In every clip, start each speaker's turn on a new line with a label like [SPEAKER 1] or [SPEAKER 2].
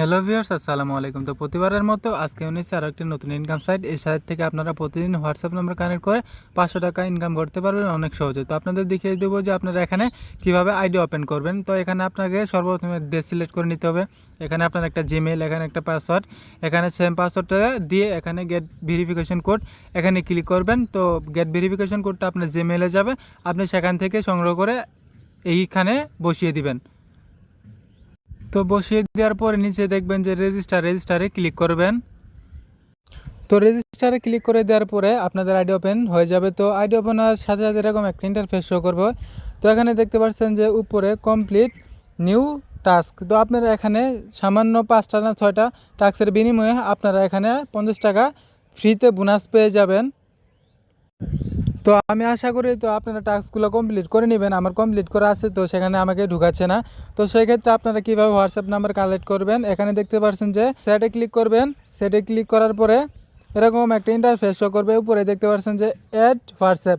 [SPEAKER 1] Hello viewers, আসসালামু আলাইকুম। তো প্রতিবারের মতো আজকে এনেছি আরও একটি নতুন ইনকাম সাইট এই সাইট থেকে আপনারা প্রতিদিন হোয়াটসঅ্যাপ নাম্বার কানেক্ট করে পাঁচশো টাকা ইনকাম করতে পারবেন অনেক সহজে। তো আপনাদের দেখিয়ে দেবো যে আপনারা এখানে কীভাবে আইডি ওপেন করবেন। তো এখানে আপনাকে সর্বপ্রথমে ডে সিলেক্ট করে নিতে হবে। এখানে আপনার একটা জিমেল এখানে একটা পাসওয়ার্ড এখানে সেম পাসওয়ার্ডটা দিয়ে এখানে গেট ভেরিফিকেশন কোড এখানে ক্লিক করবেন। তো গেট ভেরিফিকেশন কোডটা আপনার জিমেলে যাবে। আপনি সেখান থেকে সংগ্রহ করে এইখানে বসিয়ে দিবেন। তো বসিয়ে দেওয়ার পরে নিচে দেখবেন যে রেজিস্টার রেজিস্টারে ক্লিক করবেন। তো রেজিস্টারে ক্লিক করে দেওয়ার পরে আপনাদের আইডি ওপেন হয়ে যাবে। তো আইডি ওপেন হওয়ার সাথে সাথে এরকম একটা ইন্টারফেস শো করবে। তো এখানে দেখতে পাচ্ছেন যে উপরে কমপ্লিট নিউ টাস্ক তো আপনারা এখানে সামান্য পাঁচটা না ছয়টা টাস্কের বিনিময়ে আপনারা এখানে পঞ্চাশ টাকা ফ্রিতে বোনাস পেয়ে যাবেন। তো আমি আশা করি তো আপনারা টাস্কগুলো কমপ্লিট করে নেবেন, আমার কমপ্লিট করা আছে তো সেখানে আমাকে ঢুকাচ্ছে না। তো সেই ক্ষেত্রে আপনারা কীভাবে হোয়াটসঅ্যাপ নাম্বার কালেক্ট করবেন? এখানে দেখতে পাচ্ছেন যে সেটে ক্লিক করবেন। সেটে ক্লিক করার পরে এরকম একটা ইন্টারফেস শো করবে। উপরে দেখতে পাচ্ছেন যে অ্যাড হোয়াটসঅ্যাপ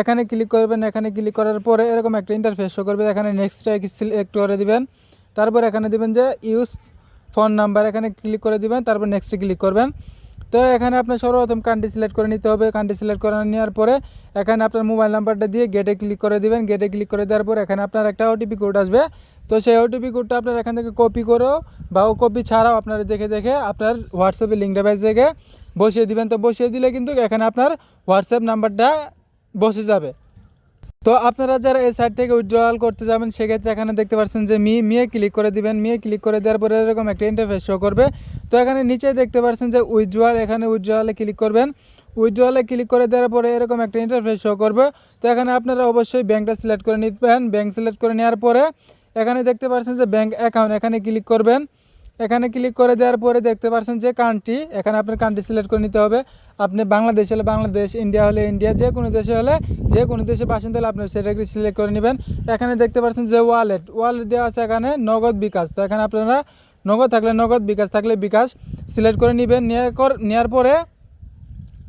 [SPEAKER 1] এখানে ক্লিক করবেন, এখানে ক্লিক করার পরে এরকম একটা ইন্টারফেস শো করবে। এখানে নেক্সটটা সিলেক্ট করে দিবেন। তারপর এখানে দিবেন যে ইউজ ফোন নাম্বার এখানে ক্লিক করে দিবেন। তারপর নেক্সটে ক্লিক করবেন। তো এখানে আপনার সর্বপ্রথম কান্ট্রি সিলেক্ট করে নিতে হবে। কান্ট্রি সিলেক্ট করে নেওয়ার পরে এখানে আপনার মোবাইল নাম্বারটা দিয়ে গেটে ক্লিক করে দিবেন। গেটে ক্লিক করে দেওয়ার পর এখানে আপনার একটা ওটিপি কোড আসবে। তো সেই ওটিপি কোডটা আপনার এখান থেকে কপি করো বা ও কপি ছাড়াও আপনারা দেখে দেখে আপনার হোয়াটসঅ্যাপে লিঙ্ক ডিভাইস থেকে বসিয়ে দিবেন। তো বসিয়ে দিলে কিন্তু এখানে আপনার হোয়াটসঅ্যাপ নাম্বারটা বসে যাবে। তো আপনারা যারা এই সাইট থেকে উইথড্রয়াল করতে যাবেন, সেক্ষেত্রে এখানে দেখতে পাচ্ছেন যে মি, মিয়ে ক্লিক করে দিবেন। মিয়ে ক্লিক করে দেওয়ার পরে এরকম একটা ইন্টারফেস শো করবে। তো এখানে নিচে দেখতে পাচ্ছেন যে উইথড্রয়াল এখানে উইথড্রয়ালে ক্লিক করবেন। উইথড্রয়ালে ক্লিক করে দেওয়ার পরে এরকম একটা ইন্টারফেস শো করবে। তো এখানে আপনারা অবশ্যই ব্যাংকটা সিলেক্ট করে নিবেন। ব্যাংক সিলেক্ট করে নেওয়ার পরে এখানে দেখতে পাচ্ছেন যে ব্যাংক অ্যাকাউন্ট এখানে ক্লিক করবেন। এখানে ক্লিক করে দেওয়ার পরে দেখতে পাচ্ছেন যে কান্ট্রি এখানে আপনার কান্ট্রি সিলেক্ট করে নিতে হবে। আপনি বাংলাদেশ হলে বাংলাদেশ ইন্ডিয়া হলে ইন্ডিয়া যে কোনো দেশে হলে যে কোনো দেশে বাসিন্দা হলে আপনি সেটাকে সিলেক্ট করে নেবেন। এখানে দেখতে পাচ্ছেন যে ওয়ালেট ওয়ালেট দেওয়া আছে এখানে নগদ বিকাশ। তো এখানে আপনারা নগদ থাকলে নগদ, বিকাশ থাকলে বিকাশ সিলেক্ট করে নেবেন। নেওয়ার পরে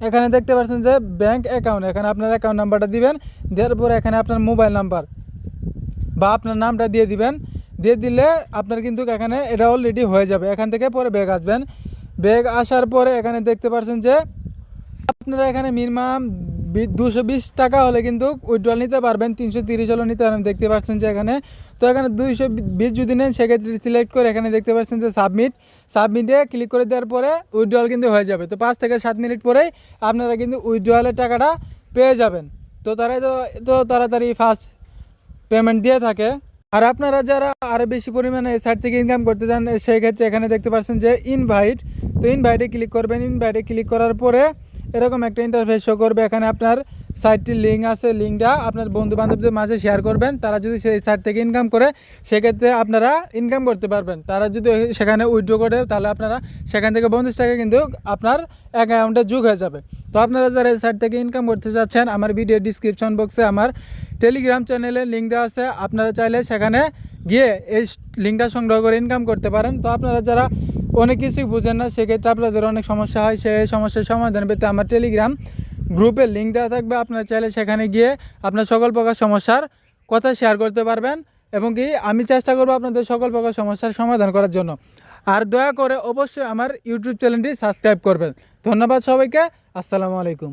[SPEAKER 1] এখানে দেখতে পাচ্ছেন যে ব্যাংক অ্যাকাউন্ট এখানে আপনার অ্যাকাউন্ট নাম্বারটা দিবেন। দেওয়ার পরে এখানে আপনার মোবাইল নাম্বার বা আপনার নামটা দিয়ে দিবেন। দিয়ে দিলে আপনার কিন্তু এখানে এটা অলরেডি হয়ে যাবে। এখান থেকে পরে ব্যাগ আসবেন। ব্যাগ আসার পরে এখানে দেখতে পাচ্ছেন যে আপনারা এখানে মিনিমাম দুশো বিশ টাকা হলে কিন্তু উইথড্রল নিতে পারবেন। তিনশো তিরিশ হলেও নিতে পারবেন। দেখতে পাচ্ছেন যে এখানে তো এখানে দুইশো বিশ যদি নেন, সেক্ষেত্রে সিলেক্ট করে এখানে দেখতে পাচ্ছেন যে সাবমিট সাবমিটে ক্লিক করে দেওয়ার পরে উইথড্রল কিন্তু হয়ে যাবে। তো পাঁচ থেকে সাত মিনিট পরেই আপনারা কিন্তু উইথড্রলের টাকাটা পেয়ে যাবেন। তো তারাই তো তো তাড়াতাড়ি ফার্স্ট পেমেন্ট দিয়ে থাকে। আর আপনারা যারা আরও বেশি পরিমাণে এই সাইট থেকে ইনকাম করতে চান, সেই ক্ষেত্রে এখানে দেখতে পাচ্ছেন যে ইনভাইট তো ইনভাইটে ক্লিক করবেন। ইনভাইটে ক্লিক করার পরে এরকম একটা ইন্টারফেস শো করবে। এখানে আপনার সাইটটির লিঙ্ক আছে লিঙ্কটা আপনার বন্ধু বান্ধবদের মাঝে শেয়ার করবেন। তারা যদি সেই সাইট থেকে ইনকাম করে, সেক্ষেত্রে আপনারা ইনকাম করতে পারবেন। তারা যদি সেখানে উইথড্র করে, তাহলে আপনারা সেখান থেকে পঞ্চাশ টাকা কিন্তু আপনার অ্যাকাউন্টে যোগ হয়ে যাবে। তো আপনারা যারা এই সাইট থেকে ইনকাম করতে চাচ্ছেন, আমার ভিডিও ডিসক্রিপশন বক্সে আমার টেলিগ্রাম চ্যানেলে লিঙ্ক দেওয়া আছে। আপনারা চাইলে সেখানে গিয়ে এই লিঙ্কটা সংগ্রহ করে ইনকাম করতে পারেন। তো আপনারা যারা অনেক কিছুই বুঝেন না, সেক্ষেত্রে আপনাদের অনেক সমস্যা হয়। সেই সমস্যার সমাধান পেতে আমার টেলিগ্রাম গ্রুপে লিঙ্ক দেওয়া থাকবে। আপনারা চাইলে সেখানে গিয়ে আপনার সকল প্রকার সমস্যার কথা শেয়ার করতে পারবেন এবং কি আমি চেষ্টা করব আপনাদের সকল প্রকার সমস্যার সমাধান করার জন্য। আর দয়া করে অবশ্যই আমার ইউটিউব চ্যানেলটি সাবস্ক্রাইব করবেন। ধন্যবাদ সবাইকে। আসসালামু আলাইকুম।